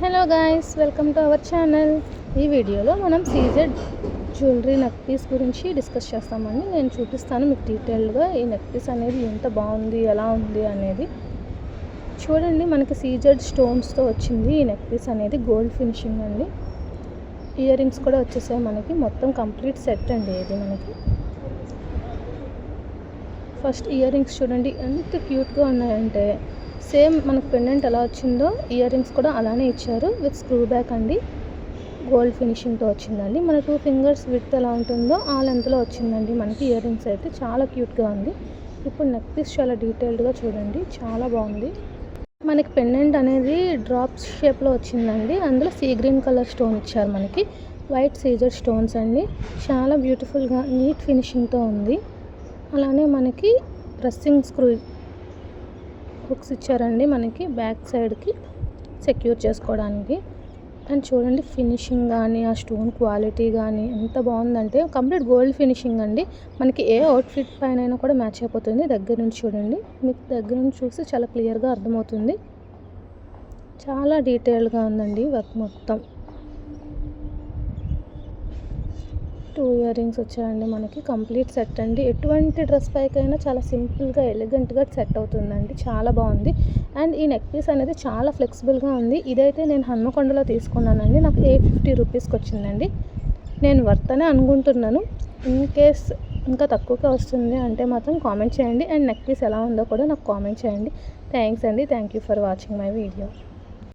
Hello guys welcome to our channel ఈ వీడియోలో మనం సీజెడ్ జ్యువెలరీ నెక్ పీస్ గురించి డిస్కస్ చేస్తామండి. నేను చూపిస్తాను మీకు డీటెయిల్గా ఈ నెక్ పీస్ అనేది ఎంత బాగుంది ఎలా ఉంది అనేది. చూడండి మనకి సీజెడ్ స్టోన్స్తో వచ్చింది ఈ నెక్ పీస్ అనేది గోల్డ్ ఫినిషింగ్ అండి. ఇయర్ రింగ్స్ కూడా వచ్చేసాయి మనకి. మొత్తం కంప్లీట్ సెట్ అండి ఇది మనకి. ఫస్ట్ ఇయర్ రింగ్స్ చూడండి ఎంత క్యూట్గా ఉన్నాయంటే సేమ్ మనకు పెండెంట్ ఎలా వచ్చిందో ఇయర్ రింగ్స్ కూడా అలానే ఇచ్చారు విత్ స్క్రూ బ్యాక్ అండి. గోల్డ్ ఫినిషింగ్తో వచ్చిందండి. మన టూ ఫింగర్స్ విత్ ఎలా ఉంటుందో ఆ లెంత్లో వచ్చిందండి. మనకి ఇయర్ రింగ్స్ అయితే చాలా క్యూట్గా ఉంది. ఇప్పుడు నెక్ పీస్ చాలా డీటెయిల్డ్గా చూడండి. చాలా బాగుంది. మనకి పెండెంట్ అనేది డ్రాప్స్ షేప్లో వచ్చిందండి. అందులో సీ గ్రీన్ కలర్ స్టోన్ ఇచ్చారు మనకి. వైట్ సీజర్ స్టోన్స్ అండి. చాలా బ్యూటిఫుల్గా నీట్ ఫినిషింగ్తో ఉంది. అలానే మనకి ప్రెస్సింగ్ స్క్రూ హుక్స్ ఇచ్చారండి మనకి బ్యాక్ సైడ్కి సెక్యూర్ చేసుకోవడానికి. అండ్ చూడండి ఫినిషింగ్ కానీ ఆ స్టోన్ క్వాలిటీ కానీ ఎంత బాగుందంటే కంప్లీట్ గోల్డ్ ఫినిషింగ్ అండి. మనకి ఏ అవుట్ఫిట్ పైన అయినా కూడా మ్యాచ్ అయిపోతుంది. దగ్గర నుంచి చూడండి. మీకు దగ్గర నుంచి చూస్తే చాలా క్లియర్గా అర్థమవుతుంది. చాలా డీటెయిల్గా ఉందండి వర్క్ మొత్తం. టూ ఇయర్ రింగ్స్ వచ్చాయండి మనకి కంప్లీట్ సెట్ అండి. ఎటువంటి డ్రెస్ పైకైనా చాలా సింపుల్గా ఎలిగెంట్గా సెట్ అవుతుందండి. చాలా బాగుంది. అండ్ ఈ నెక్ పీస్ అనేది చాలా ఫ్లెక్సిబుల్గా ఉంది. ఇదైతే నేను హన్మకొండలో తీసుకున్నానండి. నాకు ఎయిట్ ఫిఫ్టీ రూపీస్కి వచ్చిందండి. నేను వర్త్ అనే అనుకుంటున్నాను. ఇన్ కేస్ ఇంకా తక్కువగా వస్తుంది అంటే మాత్రం కామెంట్ చేయండి. అండ్ నెక్ పీస్ ఎలా ఉందో కూడా నాకు కామెంట్ చేయండి. థ్యాంక్స్ అండి. Thank you for watching my video.